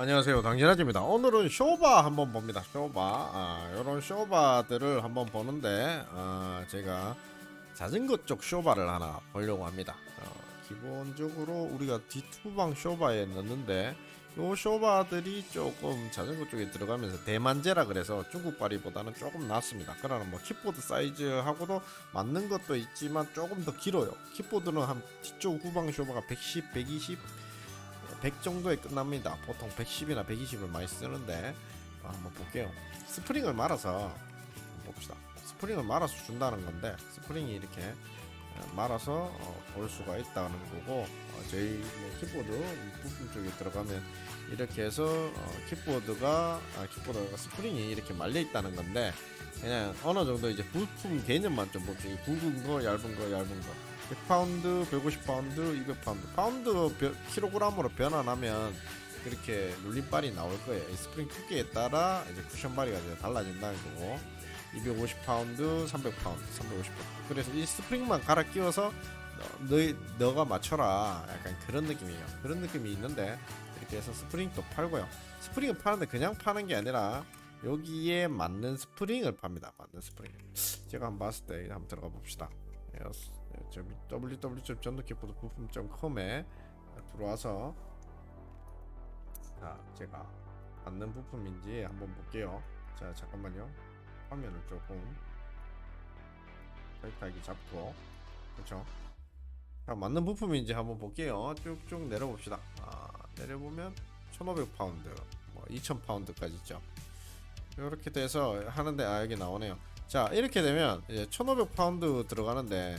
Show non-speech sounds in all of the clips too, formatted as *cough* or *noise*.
안녕하세요. 당진아지입니다. 오늘은 쇼바 한번 봅니다. 쇼바. 아, 이런 쇼바들을 한번 보는데 아, 제가 자전거 쪽 쇼바를 하나 보려고 합니다. 어, 기본적으로 우리가 뒤투방 쇼바에 넣는데 요 쇼바들이 조금 자전거 쪽에 들어가면서 대만제라 그래서 중국 발이보다는 조금 낫습니다. 그러나 뭐 킥보드 사이즈하고도 맞는 것도 있지만 조금 더 길어요. 킥보드는 한 뒤쪽 후방 쇼바가 110, 120 100 정도에 끝납니다. 보통 110이나 120을 많이 쓰는데 어, 한번 볼게요. 스프링을 말아서 봅시다. 스프링을 말아서 준다는 건데 스프링이 이렇게 어, 말아서 어, 볼 수가 있다는 거고 어, 저희 뭐 키보드 부품 쪽에 들어가면 이렇게 해서 어, 키보드가 아, 키보드가 스프링이 이렇게 말려 있다는 건데 그냥 어느 정도 이제 부품 개념만 좀 볼게요. 굵은 거, 얇은 거, 얇은 거. 100파운드, 150파운드, 200파운드. 파운드 벼- 킬로그램으로 변환하면 그렇게 눌림발이 나올 거예요. 이 스프링 두께에 따라 이제 쿠션 발이가 이제 달라진다는 거고. 250파운드, 300파운드, 350파운드. 그래서 이 스프링만 갈아 끼워서 너, 너, 너가 맞춰라. 약간 그런 느낌이에요. 그런 느낌이 있는데 이렇게 해서 스프링도 팔고요. 스프링을 파는데 그냥 파는 게 아니라 여기에 맞는 스프링을 팝니다. 맞는 스프링. 제가 한번 봤을 때 한번 들어가 봅시다. 에어스- www.전도키보드 부품.com에 들어와서 자 제가 맞는 부품인지 한번 볼게요. 자 잠깐만요. 화면을 조금 타이트하게 잡고 그렇죠. 자 맞는 부품인지 한번 볼게요. 쭉쭉 내려봅시다. 아, 내려보면 1,500파운드, 뭐 2,000파운드까지 있죠. 이렇게 돼서 하는데 아 여기 나오네요. 자 이렇게 되면 이제 1500파운드 들어가는데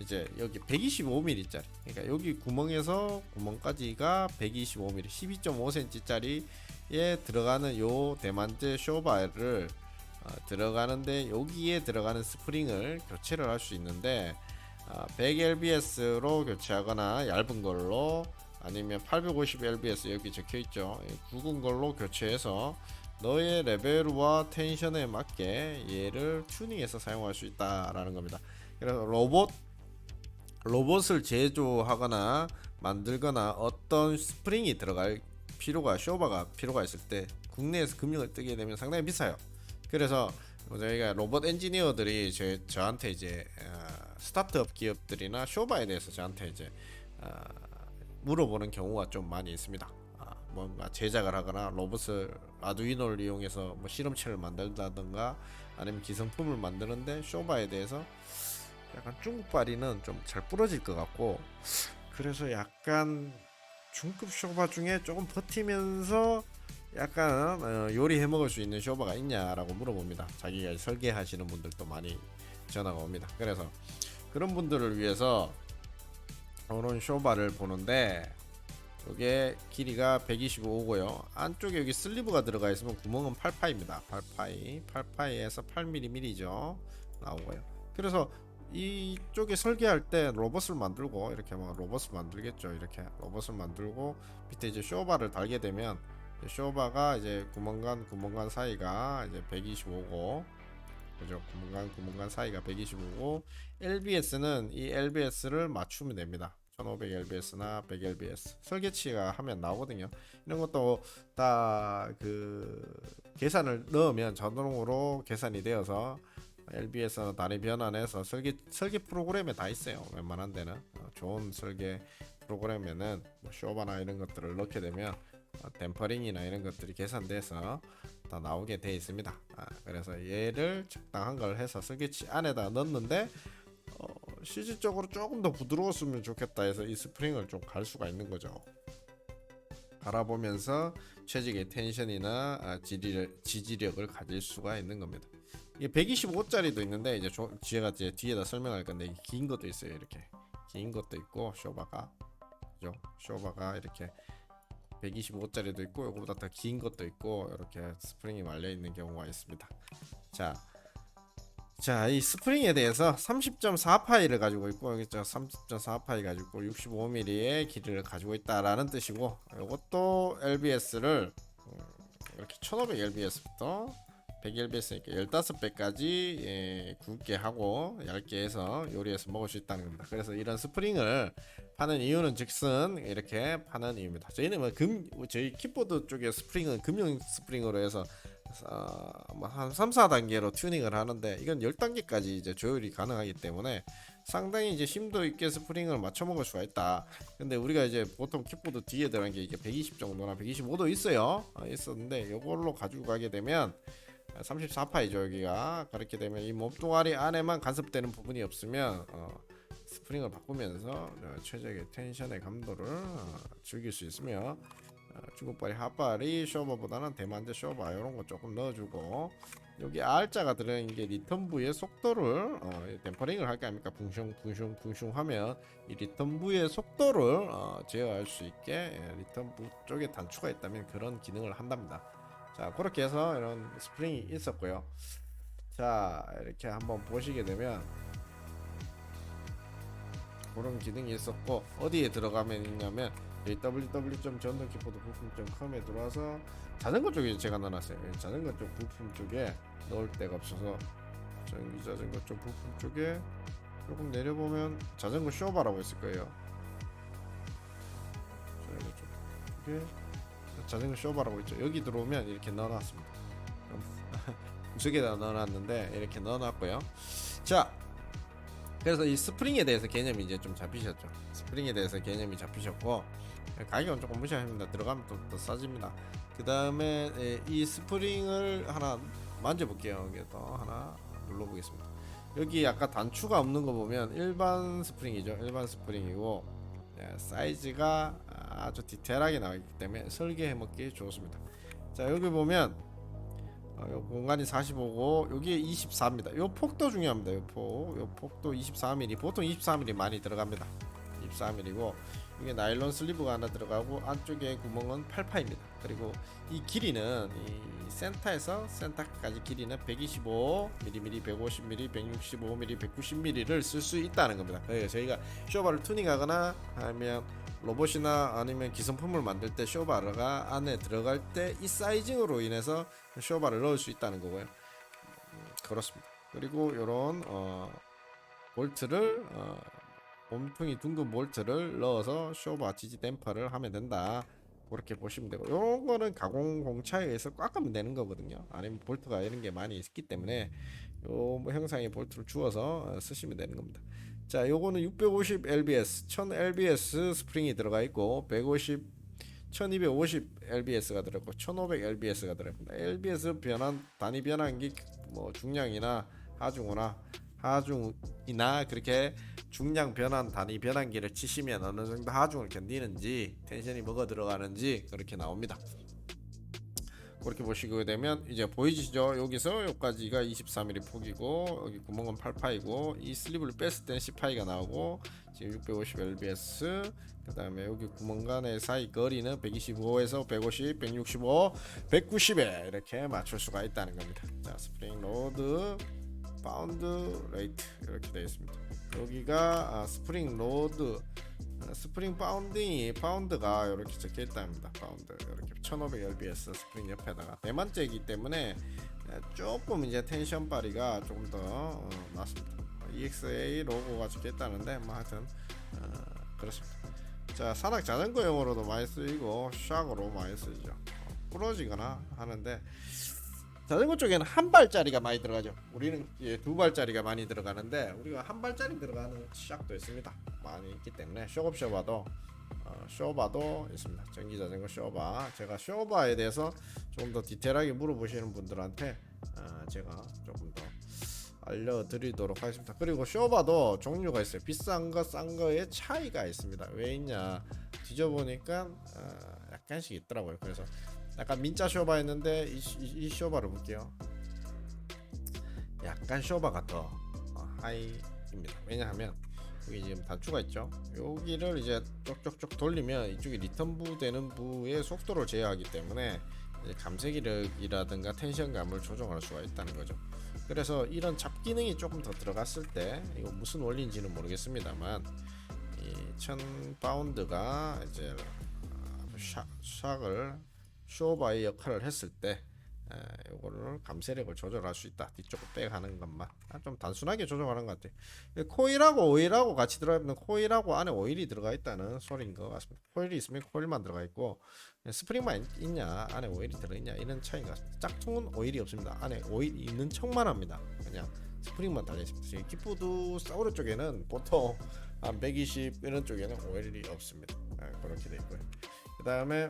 이제 여기 125mm짜리 그러니까 여기 구멍에서 구멍까지가 125mm 12.5cm짜리에 들어가는 요 대만제 쇼바를 어, 들어가는데 여기에 들어가는 스프링을 교체를 할 수 있는데 어, 100lbs로 교체하거나 얇은 걸로 아니면 850lbs 여기 적혀 있죠 굵은 걸로 교체해서 너의 레벨과 텐션에 맞게 얘를 튜닝해서 사용할 수 있다라는 겁니다. 그래서 로봇 로봇을 제조하거나 만들거나 어떤 스프링이 들어갈 필요가 쇼바가 필요가 있을 때 국내에서 금융을 뜨게 되면 상당히 비싸요. 그래서 뭐 저희가 로봇 엔지니어들이 저, 저한테 이제 어, 스타트업 기업들이나 쇼바에 대해서 저한테 이제 어, 물어보는 경우가 좀 많이 있습니다. 아, 뭔가 제작을 하거나 로봇을 아두이노를 이용해서 뭐 실험체를 만들다든가 아니면 기성품을 만드는데 쇼바에 대해서 약간 중국발이는 좀 잘 부러질 것 같고 그래서 약간 중급 쇼바 중에 조금 버티면서 약간 어, 요리해 먹을 수 있는 쇼바가 있냐라고 물어봅니다. 자기가 설계하시는 분들도 많이 전화가 옵니다. 그래서 그런 분들을 위해서 이런 쇼바를 보는데 이게 길이가 125고요. 안쪽에 여기 슬리브가 들어가 있으면 구멍은 8파입니다. 8파이, 8파이에서 8mm죠. 나오고요. 그래서 이쪽에 설계할 때 로봇을 만들고 이렇게 뭐 로봇을 만들겠죠. 이렇게 로봇을 만들고 밑에 이제 쇼바를 달게 되면 쇼바가 이제 구멍간 구멍간 사이가 이제 125고 그죠? 구멍간 구멍간 사이가 125고 LBS는 이 LBS를 맞추면 됩니다. 1500lbs나 100lbs 설계치가 하면 나오거든요. 이런 것도 다 그 계산을 넣으면 자동으로 계산이 되어서 LBS나 단위 변환해서 설계 설계 프로그램에 다 있어요. 웬만한 데는 어, 좋은 설계 프로그램에는 뭐 쇼바나 이런 것들을 넣게 되면 어, 댐퍼링이나 이런 것들이 계산돼서 다 나오게 돼 있습니다. 아, 그래서 얘를 적당한 걸 해서 설계치 안에다 넣는데 어, 실질적으로 조금 더 부드러웠으면 좋겠다 해서 이 스프링을 좀 갈 수가 있는 거죠. 갈아보면서 최적의 텐션이나 아, 지지력, 지지력 을 가질 수가 있는 겁니다. 이게 125짜리도 있는데 이제 조, 제가 이제 뒤에다 설명할 건데 긴 것도 있어요. 이렇게 긴 것도 있고 쇼바가 그죠? 쇼바가 이렇게 125짜리도 있고 이거보다 더 긴 것도 있고 이렇게 스프링이 말려 있는 경우가 있습니다. 자, 자, 이 스프링에 대해서 30.4 파이를 가지고 있고 여기 저30.4 파이 가지고 65mm의 길이를 가지고 있다라는 뜻이고 이것도 LBS를 음, 이렇게 1500 LBS부터 100lbs니까 15배까지 예, 굵게 하고 얇게 해서 요리해서 먹을 수 있다는 겁니다. 그래서 이런 스프링을 파는 이유는 즉슨 이렇게 파는 이유입니다. 저희는 뭐 금 저희 킥보드 쪽에 스프링은 금형 스프링으로 해서 한 3, 4단계로 튜닝을 하는데 이건 10단계까지 이제 조율이 가능하기 때문에 상당히 이제 심도 있게 스프링을 맞춰 먹을 수가 있다. 근데 우리가 이제 보통 킥보드 뒤에 들어간 게 이게 120 정도나 125도 있어요. 어, 있었는데 이걸로 가지고 가게 되면 34파이죠 여기가 그렇게 되면 이 몸뚱아리 안에만 간섭되는 부분이 없으면 어, 스프링을 바꾸면서 어, 최적의 텐션의 감도를 어, 즐길 수 있으며 어, 중국발이 핫발이 쇼버보다는 대만제 쇼버 이런 거 조금 넣어주고 여기 R자가 들어있는 게 리턴부의 속도를 어, 댐퍼링을 할거 아닙니까? 붕숑 붕숑 붕숑 하면 이 리턴부의 속도를 어, 제어할 수 있게 예, 리턴부 쪽에 단추가 있다면 그런 기능을 한답니다. 자 그렇게 해서 이런 스프링이 있었고요. 자 이렇게 한번 보시게 되면 그런 기능이 있었고 어디에 들어가면 있냐면 이 www.전동키보드 부품.com에 들어와서 자전거 쪽에 제가 넣어놨어요. 이 자전거 쪽 부품 쪽에 넣을 데가 없어서 전기 자전거 쪽 부품 쪽에 조금 내려보면 자전거 쇼바라고 있을 거예요. 자전거 쪽 쪽에 자전거 쇼바라고 있죠. 여기 들어오면 이렇게 넣어놨습니다. *laughs* 구석에다 넣어놨는데 이렇게 넣어놨고요. 자 그래서 이 스프링에 대해서 개념이 이제 좀 잡히셨죠. 스프링에 대해서 개념이 잡히셨고 가격은 조금 무시합니다. 들어가면 또, 또 싸집니다. 그 다음에 이 스프링을 하나 만져볼게요. 여기 또 하나 눌러보겠습니다. 여기 아까 단추가 없는 거 보면 일반 스프링이죠. 일반 스프링이고 네, 사이즈가 아주 디테일하게 나와 있기 때문에 설계해 먹기 좋습니다. 자 여기 보면 어, 요 공간이 45고 여기에 24입니다. 요 폭도 중요합니다. 요 폭, 요 폭도 24mm. 보통 24mm 많이 들어갑니다. 24mm고 이게 나일론 슬리브가 하나 들어가고 안쪽에 구멍은 8파입니다. 그리고 이 길이는 이 센터에서 센터까지 길이는 125mm, 150mm, 165mm, 190mm를 쓸 수 있다는 겁니다. 그래서 저희가 쇼바를 튜닝하거나 하면 로봇이나 아니면 기성품을 만들 때 쇼바가 안에 들어갈 때 이 사이징으로 인해서 쇼바를 넣을 수 있다는 거고요. 음, 그렇습니다. 그리고 이런 어, 볼트를 어, 몸통이 둥근 볼트를 넣어서 쇼바 지지 댐퍼를 하면 된다. 그렇게 보시면 되고 이런 거는 가공 공차에 의해서 꽉하면 되는 거거든요. 아니면 볼트가 이런 게 많이 있기 때문에 요 형상의 볼트를 주어서 어, 쓰시면 되는 겁니다. 자, 요거는 650 lbs, 1000 lbs 스프링이 들어가 있고 150 1250 lbs가 들었고 1500 lbs가 들어갑니다. lbs 변환 단위 변환기 뭐 중량이나 하중이나 하중이나 그렇게 중량 변환 단위 변환기를 치시면 어느 정도 하중을 견디는지 텐션이 뭐가 들어가는지 그렇게 나옵니다. 그렇게 보시게 되면 이제 보이시죠? 여기서 여기까지가 23mm 폭이고 여기 구멍은 8파이고 이 슬립을 뺐을 땐 10파이가 나오고 지금 650 lbs 그 다음에 여기 구멍 간의 사이 거리는 125에서 150, 165, 190에 이렇게 맞출 수가 있다는 겁니다. 자 스프링 로드 파운드 레이트 이렇게 되어 있습니다. 여기가 아, 스프링 로드 아, 스프링 파운딩이 파운드가 이렇게 적혀 있답니다. 파운드 이렇게 1500 lbs 스프링 옆에다가 대만째이기 때문에 아, 조금 이제 텐션 발이가 조금 더 어, 낫습니다. EXA 로고가 적혀 있다는데 뭐 하여튼 어, 그렇습니다. 자 산악 자전거용으로도 많이 쓰이고 샥으로 많이 쓰이죠. 어, 부러지거나 하는데 자전거 쪽에는 한 발짜리가 많이 들어가죠. 우리는 예, 두 발짜리가 많이 들어가는데 우리가 한 발짜리 들어가는 샥도 있습니다. 많이 있기 때문에 쇼업 쇼바도 어, 쇼바도 있습니다. 전기 자전거 쇼바. 제가 쇼바에 대해서 조금 더 디테일하게 물어보시는 분들한테 어, 제가 조금 더 알려드리도록 하겠습니다. 그리고 쇼바도 종류가 있어요. 비싼 거, 싼 거의 차이가 있습니다. 왜 있냐? 뒤져보니까 어, 약간씩 있더라고요. 그래서 약간 민자 쇼바였는데 이, 이, 이 쇼바를 볼게요. 약간 쇼바가 더 어, 하이입니다. 왜냐하면 여기 지금 단추가 있죠. 여기를 이제 쪽쪽쪽 돌리면 이쪽에 리턴부 되는 부의 속도를 제어하기 때문에 이제 감색이력이라든가 텐션감을 조정할 수가 있다는 거죠. 그래서 이런 잡 기능이 조금 더 들어갔을 때 이거 무슨 원리인지는 모르겠습니다만 이 1000 파운드가 이제 어, 샥, 샥을 쇼바의 역할을 했을 때 에, 요거를 감쇄력을 조절할 수 있다. 뒤쪽으로 빼가는 것만 아, 좀 단순하게 조정하는 것 같아요. 이 코일하고 오일하고 같이 들어가 있는 코일하고 안에 오일이 들어가 있다는 소리인 것 같습니다. 코일이 있으면 코일만 들어가 있고 스프링만 있- 있냐 안에 오일이 들어있냐 이런 차이인 것 같습니다. 짝퉁은 오일이 없습니다. 안에 오일 있는 척만 합니다. 그냥 스프링만 달려 있습니다. 이 키보드 사우르 쪽에는 보통 한 120 이런 쪽에는 오일이 없습니다. 아, 그렇게 돼 있고요. 그 다음에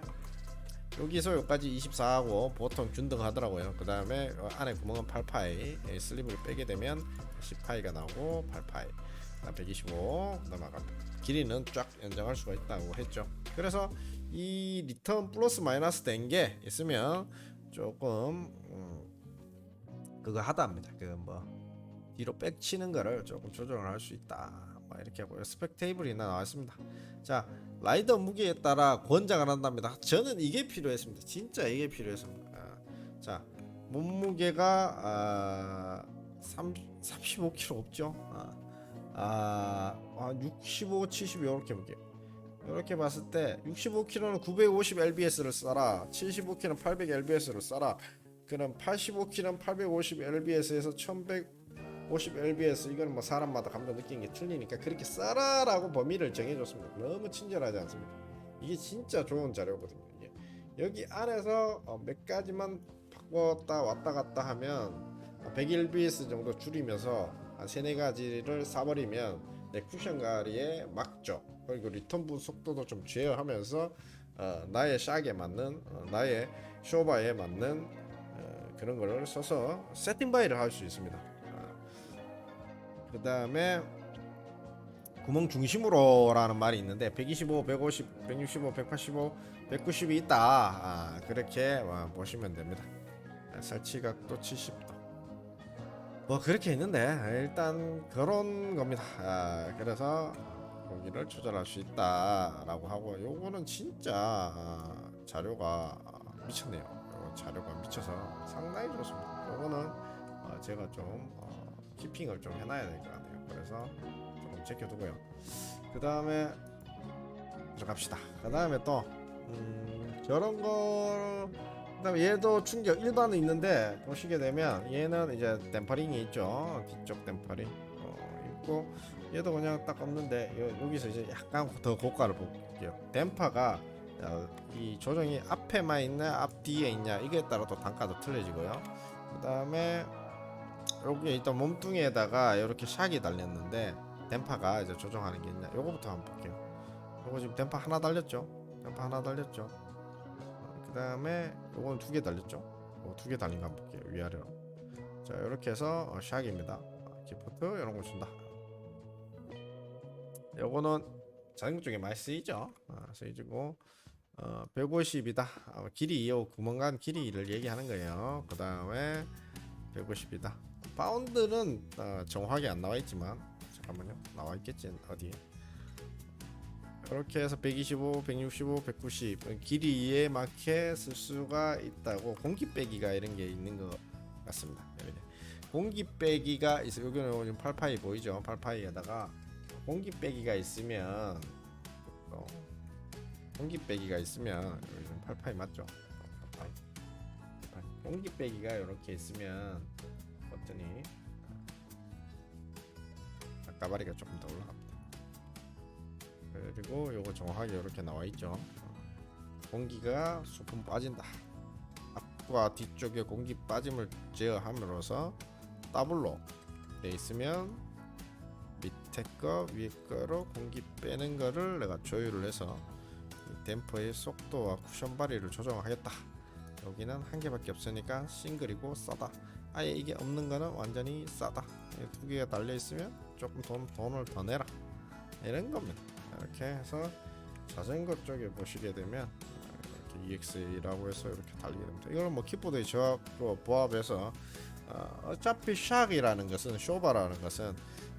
여기서 여기까지 24하고 보통 균등하더라고요. 그 다음에 안에 구멍은 8파이 예, 슬립을 빼게 되면 10파이가 나오고 8파이 125 넘어가 길이는 쫙 연장할 수가 있다고 했죠. 그래서 이 리턴 플러스 마이너스 된 게 있으면 조금 음, 그거 하다합니다. 그 뭐 뒤로 빽치는 거를 조금 조정을 할 수 있다. 뭐 이렇게 하고요. 스펙 테이블이 나왔습니다. 자 라이더 무게에 따라 권장을 한답니다. 저는 이게 필요했습니다. 진짜 이게 필요했습니다. 아, 자 몸무게가 아, 3, 35kg 없죠? 아, 아, 아 65, 70 이렇게 볼게요. 이렇게 봤을 때 65kg는 950 lbs를 써라. 75kg는 800 lbs를 써라. 그럼 85kg는 850 lbs에서 1150 lbs 이거는 뭐 사람마다 감도 느끼는 게 틀리니까 그렇게 써라라고 범위를 정해줬습니다. 너무 친절하지 않습니다. 이게 진짜 좋은 자료거든요. 이게. 여기 안에서 어, 몇 가지만 바꿨다 왔다 갔다 하면 100 lbs 정도 줄이면서 한 세네 가지를 싸버리면 내 쿠션 가리에 맞죠. 그리고 리턴부 속도도 좀 제어하면서 어, 나의 샥에 맞는 어, 나의 쇼바에 맞는 어, 그런 거를 써서 세팅 바이를 할 수 있습니다. 그 다음에 구멍 중심으로라는 말이 있는데 125, 150, 165, 185, 190이 있다. 아, 그렇게 어, 보시면 됩니다. 아, 설치각도 70도. 뭐 그렇게 있는데 일단 그런 겁니다. 아, 그래서 거기를 조절할 수 있다라고 하고 요거는 진짜 아, 자료가 미쳤네요. 요 자료가 미쳐서 상당히 좋습니다. 요거는 어, 제가 좀 어, 키핑을 좀 해놔야 될 것 같아요. 그래서 조금 제껴두고요. 그 다음에 들어갑시다. 그 다음에 또 음, 저런 거 그다음에 얘도 충격 일반은 있는데 보시게 되면 얘는 이제 댐퍼링이 있죠. 뒤쪽 댐퍼링 어, 있고 얘도 그냥 딱 없는데 요- 여기서 이제 약간 더 고가를 볼게요. 댐퍼가 어, 이 조정이 앞에만 있냐 앞뒤에 있냐 이게 따라 또 단가도 틀려지고요. 그 다음에 여기 일단 몸뚱이에다가 이렇게 샥이 달렸는데 댐퍼가 이제 조정하는 게 있냐 요거부터 한번 볼게요. 요거 지금 댐퍼 하나 달렸죠. 댐퍼 하나 달렸죠. 그 다음에 요거는 두 개 달렸죠. 두개 달린 거 한번 볼게요. 위아래로. 자 이렇게 해서 어, 샥입니다. 기포트 이런 거 준다. 요거는 자전거 쪽에 많이 쓰이죠. 아, 쓰이고 어, 150이다. 어, 길이 요 구멍간 길이를 얘기하는 거예요. 그 다음에 150이다. 파운드는 어, 정확하게 안 나와 있지만 잠깐만요. 나와 있겠지 어디에? 이렇게 해서 125, 165, 190 길이에 맞게 쓸 수가 있다고 공기 빼기가 이런 게 있는 것 같습니다. 이렇게. 공기 빼기가 있어 여기는 지금 8파이 보이죠? 8파이에다가 공기 빼기가 있으면 어, 공기 빼기가 있으면 여기 8파이 맞죠? 8파이. 8파이. 공기 빼기가 이렇게 있으면 버튼이 아까바리가 조금 더 올라갑니다. 그리고 요거 정확하게 이렇게 나와 있죠. 공기가 소품 빠진다. 앞과 뒤쪽에 공기 빠짐을 제어함으로써 더블로 돼 있으면 밑에 거 위에 거로 공기 빼는 거를 내가 조율을 해서 이 댐퍼의 속도와 쿠션 바리를 조정하겠다. 여기는 한 개밖에 없으니까 싱글이고 싸다. 아예 이게 없는 거는 완전히 싸다. 이두 개가 달려 있으면 조금 돈, 돈을 더 내라. 이런 겁니다. 이렇게 해서 자전거 쪽에 보시게 되면 이렇게 EXA라고 해서 이렇게 달리게 됩니다. 이거는 뭐 키보드의 조합과 보합해서 어, 어차피 샥이라는 것은 쇼바라는 것은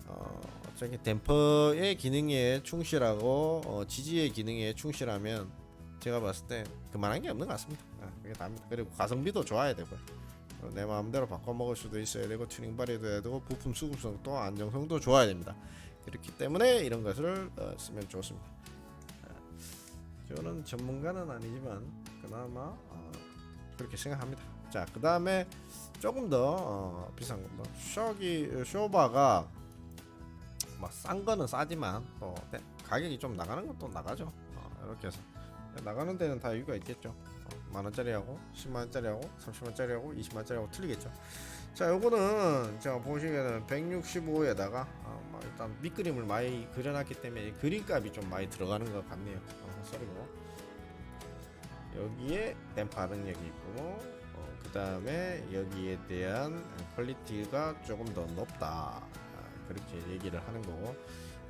어, 저기 댐퍼의 기능에 충실하고 어, 지지의 기능에 충실하면 제가 봤을 때 그만한 게 없는 것 같습니다. 아, 그게 답니다. 그리고 가성비도 좋아야 되고요. 어, 내 마음대로 바꿔 먹을 수도 있어야 되고 튜닝 발휘도 해야 되고 부품 수급성도 안정성도 좋아야 됩니다. 그렇기 때문에 이런 것을 어, 쓰면 좋습니다. 아, 저는 전문가는 아니지만 그나마 어, 그렇게 생각합니다. 자, 그 다음에 조금 더 어, 비싼 거, 뭐 쇼기 쇼바가 뭐싼 거는 싸지만 또 네, 가격이 좀 나가는 것도 나가죠. 어, 이렇게 해서 나가는 데는 다 이유가 있겠죠. 어, 만 원짜리하고 10만 원짜리하고 30만 원짜리하고 20만 원짜리하고 틀리겠죠. 자, 요거는 제가 보시기에는 165에다가 어, 뭐 일단 밑그림을 많이 그려놨기 때문에 그림값이 좀 많이 들어가는 것 같네요. 어, 소리고 여기에 댐파 능력이 있고 어, 그 다음에 여기에 대한 퀄리티가 조금 더 높다 아, 그렇게 얘기를 하는 거고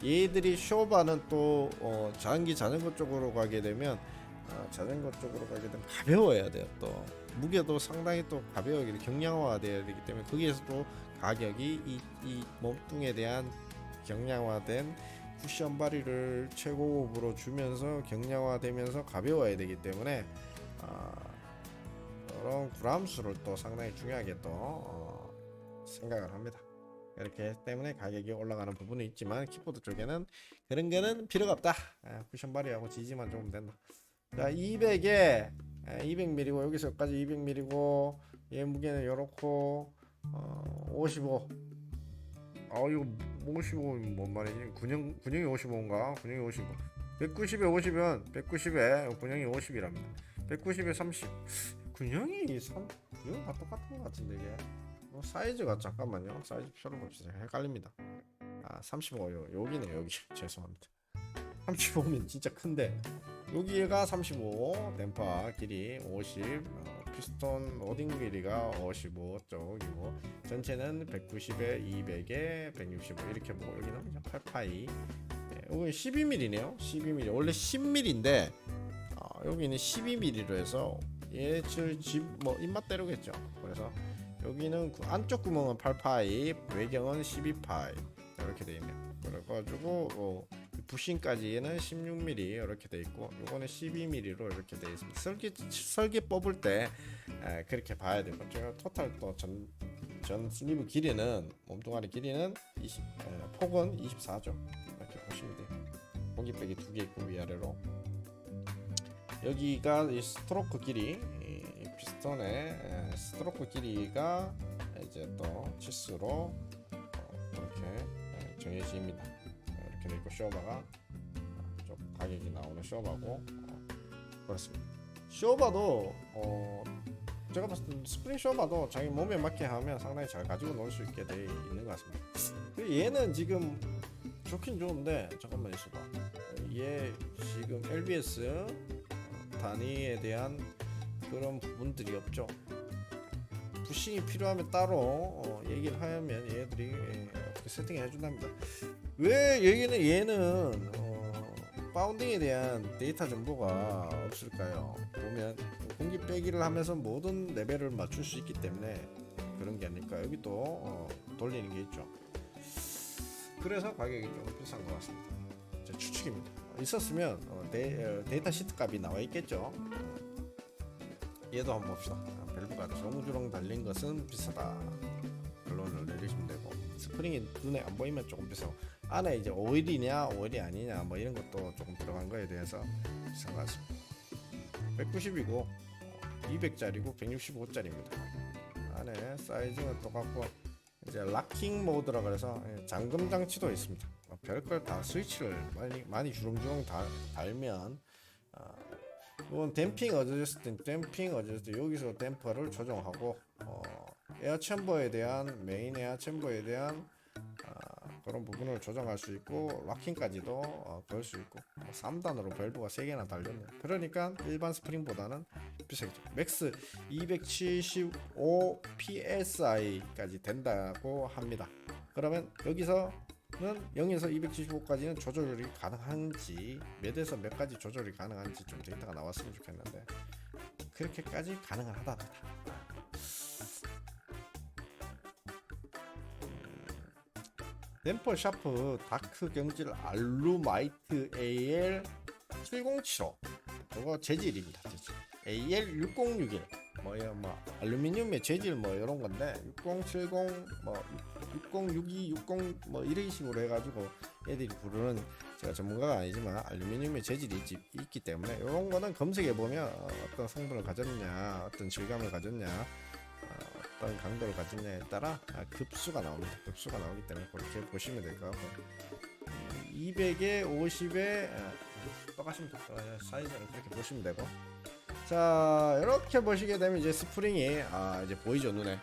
얘들이 쇼바는 또 어, 장기 자전거 쪽으로 가게 되면 어, 자전거 쪽으로 가게 되면 가벼워야 돼요 또 무게도 상당히 또 가벼워야 경량화가 돼야 되기 때문에 거기에서 또 가격이 이, 이 몸뚱에 대한 경량화된 쿠션 바리를 최고급으로 주면서 경량화되면서 가벼워야 되기 때문에 아, 그런 구람수를 또 상당히 중요하게 또 어, 생각을 합니다. 이렇게 때문에 가격이 올라가는 부분이 있지만 키보드 쪽에는 그런 거는 필요가 없다. 아, 쿠션 바리하고 지지만 조금 된다. 자 200에 200mm고 여기서 여기까지 200mm고 얘 무게는 요렇고 어, 55. 아 이거 55면 뭔 말이지? 군용 군용이 55인가? 군용이 55. 190에 50이면 190에 군용이 50이랍니다. 190에 30. 군용이 3 군용 다 똑같은 것 같은데 이게. 어, 사이즈가 잠깐만요. 사이즈 표를 봅시다. 헷갈립니다. 아 35요. 여기네 여기. *laughs* 죄송합니다. 35면 진짜 큰데 여기가 35 댐파 길이 50 어, 피스톤 로딩 길이가 55 쪽이고 전체는 190에 200에 165 이렇게 보고 여기는 그냥 8파이. 네, 여기 12mm네요. 12mm 원래 10mm인데 어, 여기는 12mm로 해서 얘집뭐 입맛대로겠죠. 그래서 여기는 그 안쪽 구멍은 8파이 외경은 12파이. 이렇게 되어 있네요. 그래가지고 어, 부싱까지는 16mm 이렇게 돼 있고 요거는 12mm로 이렇게 돼 있습니다. 설계 설계 뽑을 때 에, 그렇게 봐야 되고 제가 토탈 또전 전 슬리브 길이는 몸뚱아리 길이는 20 에, 폭은 24죠. 이렇게 보시면 돼요. 고기 빼기 두 개 있고 위아래로 여기가 이 스트로크 길이 이 피스톤의 에, 스트로크 길이가 이제 또 치수로 어, 이렇게 에, 정해집니다. 이렇게 돼 있고 쇼바가 아, 좀 가격이 나오는 쇼바고 어, 그렇습니다. 쇼바도 어, 제가 봤을 때 스프링 쇼바도 자기 몸에 맞게 하면 상당히 잘 가지고 놀 수 있게 돼 있는 것 같습니다. 그 얘는 지금 좋긴 좋은데 잠깐만 있어봐. 얘 지금 LBS 단위에 대한 그런 부분들이 없죠. 부싱이 필요하면 따로 어, 얘기를 하면 얘들이 예, 어떻게 세팅해 준답니다. 왜 여기는 얘는 어, 파운딩에 대한 데이터 정보가 없을까요? 보면 공기 빼기를 하면서 모든 레벨을 맞출 수 있기 때문에 그런 게 아닐까. 여기 또 어, 돌리는 게 있죠. 그래서 가격이 좀 비싼 것 같습니다. 제 추측입니다. 있었으면 어, 데, 어, 데이터 시트 값이 나와 있겠죠. 어, 얘도 한번 봅시다. 아, 밸브가 주렁주렁 달린 것은 비싸다. 결론을 내리시면 되고 스프링이 눈에 안 보이면 조금 비싸고 안에 이제 오일이냐 오일이 아니냐 뭐 이런 것도 조금 들어간 거에 대해서 같습니다. 190이고 200짜리고 165짜리입니다. 안에 사이즈는 똑같고 이제 락킹 모드라 그래서 예, 잠금 장치도 있습니다. 뭐 별걸 다 스위치를 많이 많이 주렁주렁 달, 달면 아, 이건 댐핑 어저스트 댐핑 어저스트 여기서 댐퍼를 조정하고 어, 에어 챔버에 대한 메인 에어 챔버에 대한 아, 그런 부분을 조정할 수 있고 락킹까지도 어, 걸 수 있고 뭐 3단으로 밸브가 3개나 달렸네요. 그러니까 일반 스프링보다는 비싸겠죠. 맥스 275 psi까지 된다고 합니다. 그러면 여기서 는 0에서 275까지는 조절이 가능한지 몇에서 몇 가지 조절이 가능한지 좀 데이터가 나왔으면 좋겠는데 그렇게까지 가능은 하답니다 댐퍼 샤프 다크 경질 알루마이트 AL 7075 그거 재질입니다 재질. AL 6061 뭐야 뭐 알루미늄의 재질 뭐 이런 건데 6070 뭐 6062 60 뭐 이런 식으로 해가지고 애들이 부르는 제가 전문가가 아니지만 알루미늄의 재질이 있, 있기 때문에 이런 거는 검색해 보면 어, 어떤 성분을 가졌냐, 어떤 질감을 가졌냐, 어, 어떤 강도를 가졌냐에 따라 아, 급수가 나옵니다. 급수가 나오기 때문에 그렇게 보시면 될 것 같고요. 200에 50에 똑같으면 돼요. 사이즈는 그렇게 보시면 되고. 자 이렇게 보시게 되면 이제 스프링이 아 이제 보이죠 눈에.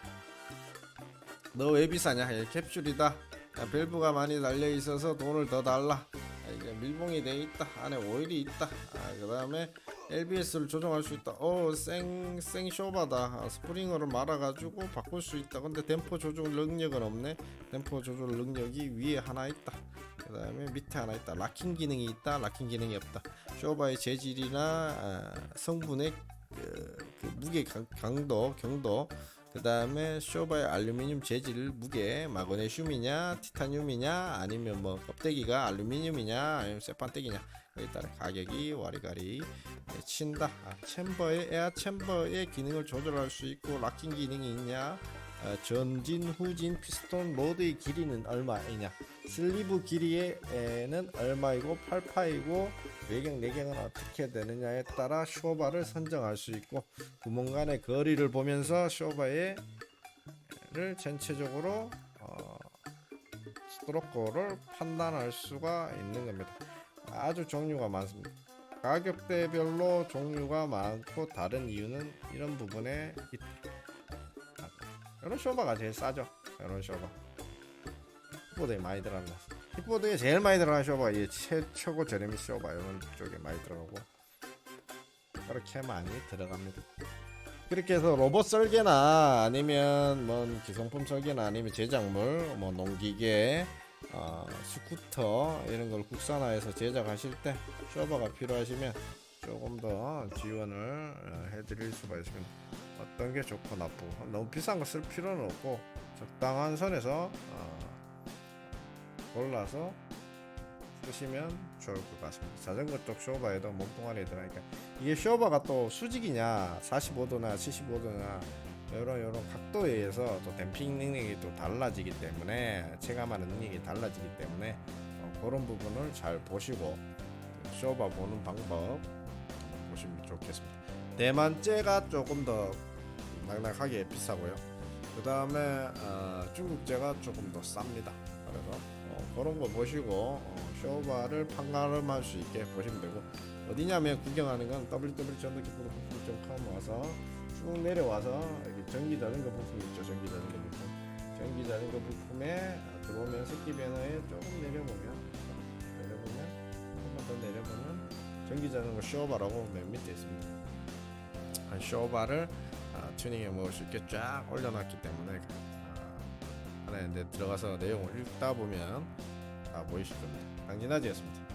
너 왜 비싸냐? 예, 캡슐이다. 야, 밸브가 많이 달려 있어서 돈을 더 달라. 아, 이제 밀봉이 돼 있다. 안에 오일이 있다. 아, 그 다음에 LBS를 조정할 수 있다. 어, 생, 생 쇼바다. 아, 스프링어를 말아가지고 바꿀 수 있다. 근데 댐퍼 조절 능력은 없네. 댐퍼 조절 능력이 위에 하나 있다. 그 다음에 밑에 하나 있다. 락킹 기능이 있다. 락킹 기능이 없다. 쇼바의 재질이나 아, 성분의 그, 그 무게 강, 강도, 경도, 그 다음에 쇼바의 알루미늄 재질, 무게, 마그네슘이냐, 티타늄이냐, 아니면 뭐 껍데기가 알루미늄이냐, 아니면 쇠판떼기냐, 그에 따라 가격이 와리가리 네, 친다. 아, 챔버의 에어 챔버의 기능을 조절할 수 있고 락킹 기능이 있냐, 어, 전진, 후진, 피스톤 모드의 길이는 얼마이냐, 슬리브 길이에는 얼마이고 팔파이고 외경 내경은 어떻게 되느냐에 따라 쇼바를 선정할 수 있고 구멍 간의 거리를 보면서 쇼바의 를 전체적으로 어, 스트로크를 판단할 수가 있는 겁니다. 아주 종류가 많습니다. 가격대별로 종류가 많고 다른 이유는 이런 부분에 있다. 이런 쇼바가 제일 싸죠. 이런 쇼바. 힙보드에 많이 들어갑니다. 힙보드에 제일 많이 들어가는 쇼바가 이 최, 최고 저렴이 쇼바 이런 쪽에 많이 들어가고 그렇게 많이 들어갑니다. 그렇게 해서 로봇 설계나 아니면 뭐 기성품 설계나 아니면 제작물 뭐 농기계 어, 스쿠터 이런 걸 국산화해서 제작하실 때 쇼바가 필요하시면 조금 더 지원을 어, 해드릴 수가 있습니다. 어떤 게 좋고 나쁘고 너무 비싼 거 쓸 필요는 없고 적당한 선에서 어, 골라서 쓰시면 좋을 것 같습니다. 자전거 쪽 쇼바에도 몸뚱아리 들어가니까 이게 쇼바가 또 수직이냐 45도나 75도나 이런 이런 각도에 의해서 또 댐핑 능력이 또 달라지기 때문에 체감하는 능력이 달라지기 때문에 어, 그런 부분을 잘 보시고 쇼바 보는 방법 보시면 좋겠습니다. 대만제가 조금 더 낙낙하게 비싸고요. 그 다음에 어, 중국제가 조금 더 쌉니다. 그래서 어, 그런 거 보시고 어, 쇼바를 판가름할 수 있게 보시면 되고 어디냐면 구경하는 건 www.전도기프로.com 와서 쭉 내려와서 여기 전기 자전거 부품 있죠 전기 자전거 부품 전기 자전거 부품에 들어오면 새끼 배너에 조금 내려보면 내려보면 한 번 더 내려보면 전기 자전거 쇼바라고 맨 밑에 있습니다 아, 쇼바를 아, 튜닝해 먹을 수 있게 쫙 올려놨기 때문에 아, 이제 들어가서 내용을 읽다 보면 다 보이실 겁니다. 강진아지였습니다.